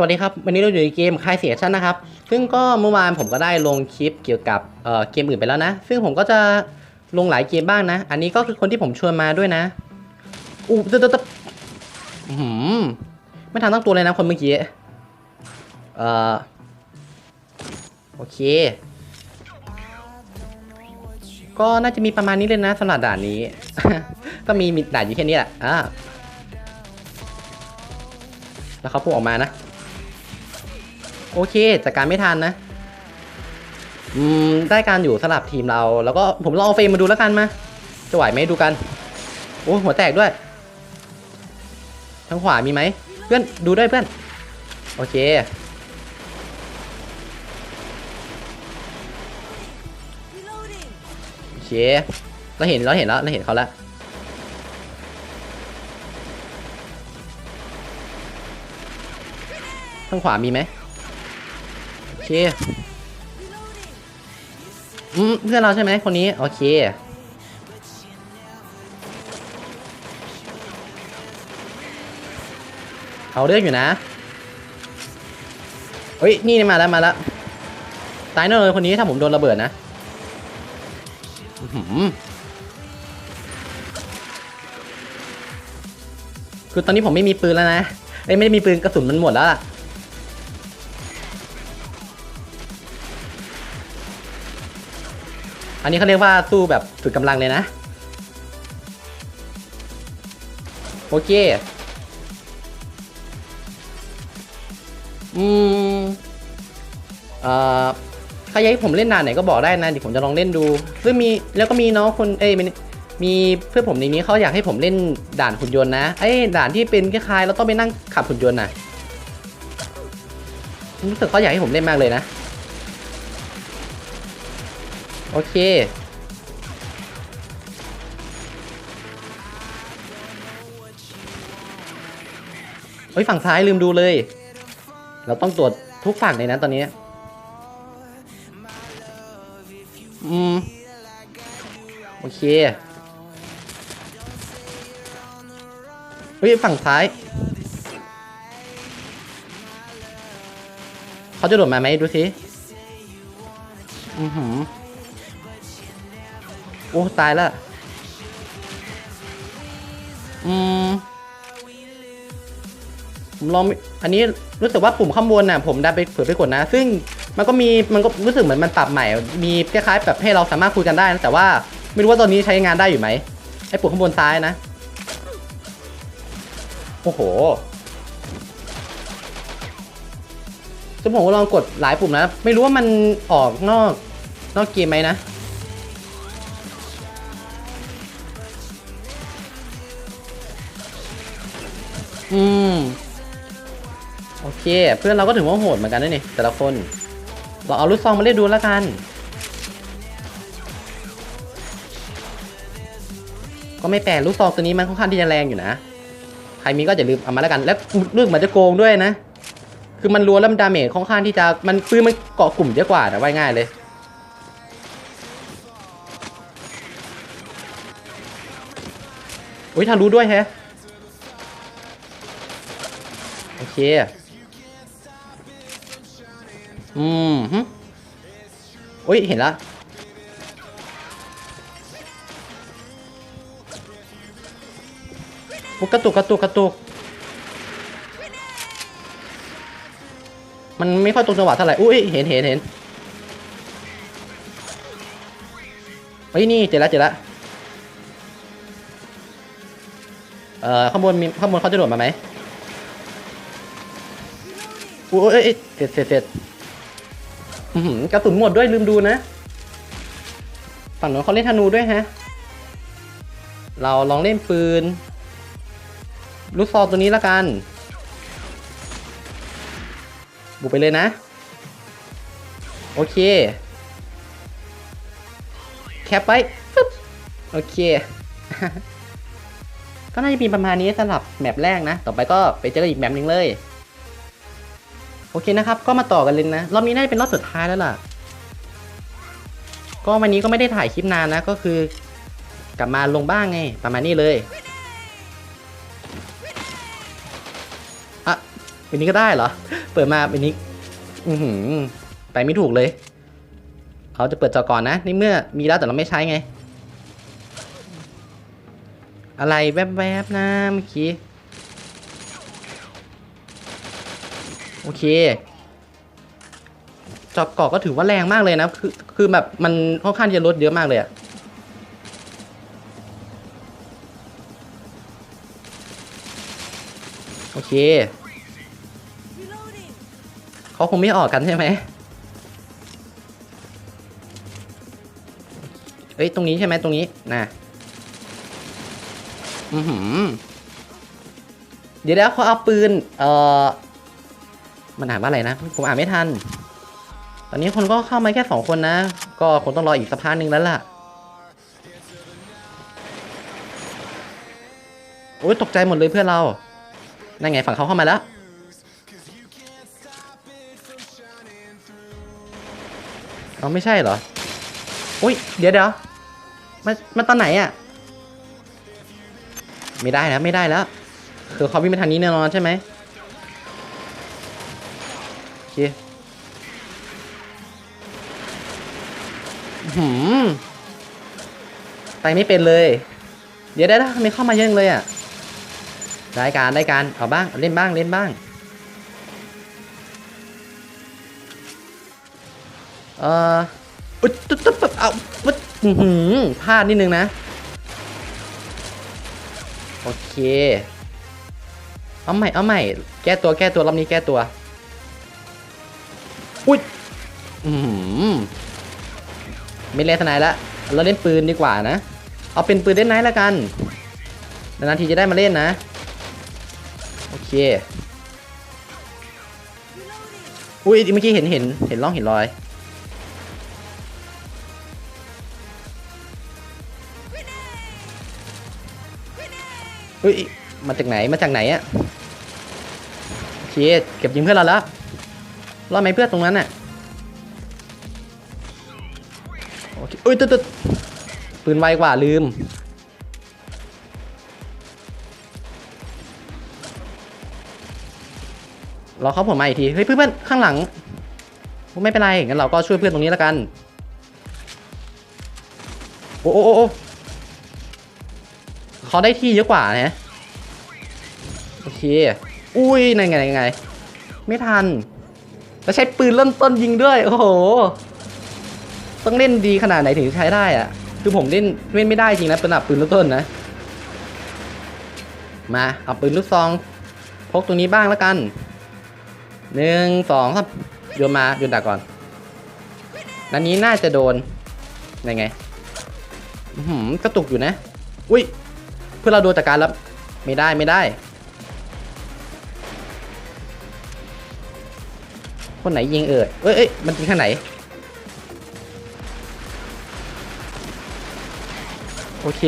สวัสดีครับ วันนี้เราอยู่ในเกมคลายเสียชั่นนะครับ ซึ่งก็เมื่อวานผมก็ได้ลงคลิปเกี่ยวกับเเกมอื่นไปแล้วนะ ซึ่งผมก็จะลงหลายเกมบ้างนะ อันนี้ก็คือคนที่ผมชวนมาด้วยนะ อู้ตึ๊ดตึ๊ดดหือไม่ทันตั้งตัวเลยนะคนเมื่อกี้ เอ่อ โอเค ก็น่าจะมีประมาณนี้เลยนะสำหรับด่านนี้ ก็มีมีด่านอยู่แค่นี้แหละอ่าแล้วเขาพุ่งออกมานะ โอเคจัดการไม่ทันนะ อืม ได้การอยู่สลับทีมเรา แล้วก็ผมลองเอาเฟรมมาดูแล้วกันมา จะไหวไหมดูกัน โอ้หัวแตกด้วย ทางขวามีไหม เพื่อนดูด้วยเพื่อน โอเค โอเค เราเห็นเราเห็นแล้วเราเห็นเขาแล้วทางขวามีไหม เคอืมเพื่อนเราใช่ไหมคนนี้ โอเค เอาเรื่องอยู่นะ เฮ้ย นี่มาแล้วมาแล้ว ตายแน่เลยคนนี้ถ้าผมโดนระเบิดนะคือตอนนี้ผมไม่มีปืนแล้วนะ เอ้ยไม่ได้มีปืนกระสุนมันหมดแล้วล่ะ อันนี้เขาเรียกว่าสู้แบบสุดกำลังเลยนะ โอเค อืมเอ่อใครอยากให้ผมเล่นด่านไหนก็บอกได้นะเดี๋ยวผมจะลองเล่นดูซึ่งมีแล้วก็มีน้องคนเอ้ยมีมีเพื่อนผมในนี้เขาอยากให้ผมเล่นด่านหุ่นยนต์นะไอ้ด่านที่เป็นคล้ายๆแล้วต้องไปนั่งขับหุ่นยนต์นะรู้สึกเขาอยากให้ผมเล่นมากเลยนะ โอเค เฮ้ย ฝั่งซ้ายลืมดูเลย เราต้องตรวจทุกฝั่งเลยนะตอนนี้ อืม โอเค เฮ้ย ฝั่งซ้าย เขาจะโดดมาไหมดูสิ อือหือ โอ้ตายแล้ว อืม ผมลอง อันนี้รู้สึกว่าปุ่มข้างบนน่ะ ผมดันไปเผื่อไปกดนะ ซึ่งมันก็มีมันก็รู้สึกเหมือนมันปรับใหม่ มีคล้ายๆแบบให้เราสามารถคุยกันได้นะแต่ว่าไม่รู้ว่าตอนนี้ใช้งานได้อยู่ไหมไอ้ปุ่มข้างบนซ้ายนะ โอ้โหซึ่งผมก็ลองกดหลายปุ่มนะ ไม่รู้ว่ามันออกนอกนอกเกมไหมนะ อืม โอเค เพื่อนเราก็ถือว่าโหดเหมือนกันนะนี่แต่ละคน เราเอาลูกซองมาเล่นดูแล้วกันก็ไม่แปลกลูกซองตัวนี้มันค่อนข้างที่จะแรงอยู่นะ ใครมีก็อย่าลืมเอามาแล้วกัน และเรื่องมันจะโกงด้วยนะ คือมันรัวแล้วมันดาเมจค่อนข้างที่จะมันปืนมันเกาะกลุ่มเยอะกว่าแต่ว่าง่ายเลยอุ้ยทารู้ด้วยแฮะ โอเค อืมฮึอุ้ย เห็นละโอ้กระตุกกระตุกกระตุก มันไม่ค่อยตรงจังหวะเท่าไหร่ อุ้ย เห็นเห็นเห็นเฮ้ย นี่เจอแล้วเจอแล้วเอ่อข้างบนมีข้างบนเขาจะโดดมาไหม โอ้ยเอ้ยเสร็จเสร็จเสร็จกระสุนหมดด้วยลืมดูนะ ฝั่งโน้นเขาเล่นธนูด้วยฮะ เราลองเล่นปืน ลูกซอตัวนี้ละกัน บุกไปเลยนะ โอเค แคปไปปึ๊บโอเคก็น่าจะมีประมาณนี้สำหรับแมปแรกนะ ต่อไปก็ไปเจอกันอีกแมปหนึ่งเลย โอเคนะครับ ก็มาต่อกันเลยนะ รอบนี้น่าจะเป็นรอบสุดท้ายแล้วล่ะ ก็วันนี้ก็ไม่ได้ถ่ายคลิปนานนะ ก็คือ กลับมาลงบ้างไง ประมาณนี้เลยอะเป็นนี้ก็ได้เหรอ เปิดมาเป็นนี้ อือหือ ไปไม่ถูกเลย เขาจะเปิดจอก่อนนะในเมื่อมีแล้วแต่เราไม่ใช้ไง อะไรแวบๆนะเมื่อกี้ โอเคจอกเกาะก็ถือว่าแรงมากเลยนะ คือคือแบบมันค่อนข้างจะลดเยอะมากเลยอะโอเค เขาคงไม่ออกกันใช่ไหมเอ้ย ตรงนี้ใช่ไหมตรงนี้นะอือหือ เดี๋ยวแล้วเขาเอาปืน เอ่อ มันอ่านว่าอะไรนะ ผมอ่านไม่ทัน ตอนนี้คนก็เข้ามาแค่สองคนนะ ก็คงต้องรออีกสักพักหนึ่งแล้วล่ะ โอ้ยตกใจหมดเลยเพื่อนเรา นั่นไงฝั่งเขาเข้ามาแล้วเราไม่ใช่เหรอ อุ้ย เดี๋ยวเดี๋ยวมันมันตอนไหนอะ่ะ ไม่ได้แล้วไม่ได้แล้ว คือเขาวิ่งไปทางนี้แน่นอนใช่ไหม หืมไปไม่เป็นเลย เดี๋ยวได้แล้วทำไมเข้ามาเยอะเลยอะได้การได้การเอาบ้างเล่นบ้างเล่นบ้างเอ่ออุ๊ยตุ๊บตุ๊บตุ๊บเอาปุ๊บอื้อหือพลาดนิดนึงนะ โอเค เอาใหม่เอาใหม่ แก้ตัวแก้ตัวรอบนี้แก้ตัว อุ้ยอืม ไม่เล่นทนายละเราเล่นปืนดีกว่านะ เอาเป็นปืนเล่นไนท์ละกันนานทีจะได้มาเล่นนะ โอเค อุ้ยเมื่อกี้เห็นเห็นเห็นร่องเห็นรอย อุ้ยมาจากไหนมาจากไหนอะโอเคเก็บยิงเพื่อนเราแล้วรอดไหมเพื่อนตรงนั้นน่ะ อุ้ยตึ๊ดตึ๊ดปืนไวกว่าลืมรอเขาผมมาอีกที เฮ้ยเพื่อนๆข้างหลัง ไม่เป็นไร งั้นเราก็ช่วยเพื่อนตรงนี้แล้วกัน โอ้โอ้โอ้เขาได้ที่เยอะกว่านะโอเค อุ้ยนั่นไงไง ไม่ทัน แล้วใช้ปืนเริ่มต้นยิงด้วย โอ้โห ต้องเล่นดีขนาดไหนถึงใช้ได้อะคือผมเล่นเล่นไม่ได้จริงนะเป็นแบบปืนเริ่มต้นนะ มาเอาปืนลูกซอง พกตรงนี้บ้างแล้วกันหนึ่งสองครับโยนมาโยนดักก่อนนันนี้น่าจะโดนยังไงอื้อหือกระตุกอยู่นะ อุ้ยเพื่อเราโดนจากการแล้วไม่ได้ไม่ได้ คนไหนยิงเอ่ยเอ้ยเอ้ยมันยิงข้างไหน เค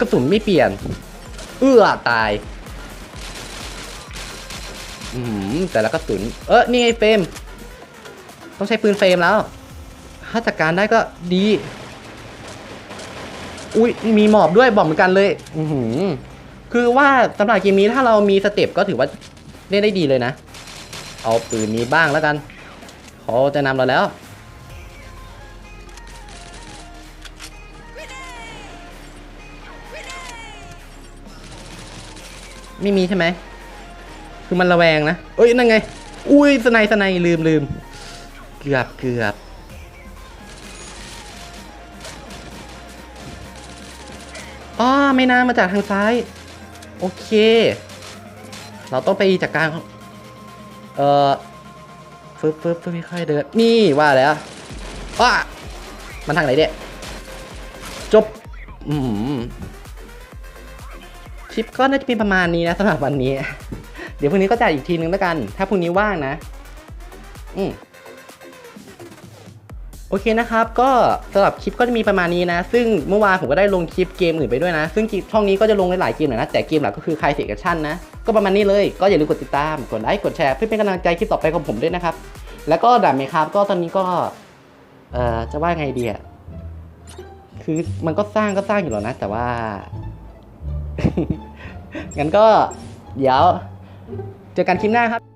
กระสุนไม่เปลี่ยน เอื้อตาย อืมแต่ละกระสุน เออนี่ไงเฟรม ต้องใช้ปืนเฟรมแล้ว ถ้าจัดการได้ก็ดี อุ้ยมีหมอบด้วยบอกเหมือนกันเลย อือหือคือว่าสำหรับเกมนี้ถ้าเรามีสเต็ปก็ถือว่าเล่นได้ดีเลยนะ เอาปืนนี้บ้างแล้วกัน เขาจะนำเราแล้ว ไม่มีใช่ไหม คือมันระแวงนะเอ้ยนั่นไง อุ้ยสไนสไนลืมลืมเกือบเกือบอ๋อไม่น่ามาจากทางซ้าย โอเค เราต้องไปจัดการเขาเอ่อฟึบฟึบฟึบค่อยเดิน นี่ว่าแล้วว้ามันทางไหนเด็จบ อืม ลิปก็น่าจะเป็นประมาณนี้นะสำหรับวันนี้ เดี๋ยวพรุ่งนี้ก็จัดอีกทีนึงแล้วกัน ถ้าพรุ่งนี้ว่างนะ อืมโอเคนะครับ ก็สำหรับคลิปก็จะมีประมาณนี้นะ ซึ่งเมื่อวานผมก็ได้ลงคลิปเกมอื่นไปด้วยนะ ซึ่งช่องนี้ก็จะลงหลายๆเกมหน่อยนะ แต่เกมหลักก็คือคลายเซกชั่นนะ ก็ประมาณนี้เลย ก็อย่าลืมกดติดตาม กดไลค์ กดแชร์ เพื่อเป็นกำลังใจคลิปต่อไปของผมด้วยนะครับ แล้วก็ดับเมครับ ก็ตอนนี้ก็ เอ่อ จะว่าไงดีอะ คือมันก็สร้างก็สร้างอยู่แล้วนะ แต่ว่า งั้นก็เดี๋ยวเจอกันคลิปหน้าครับ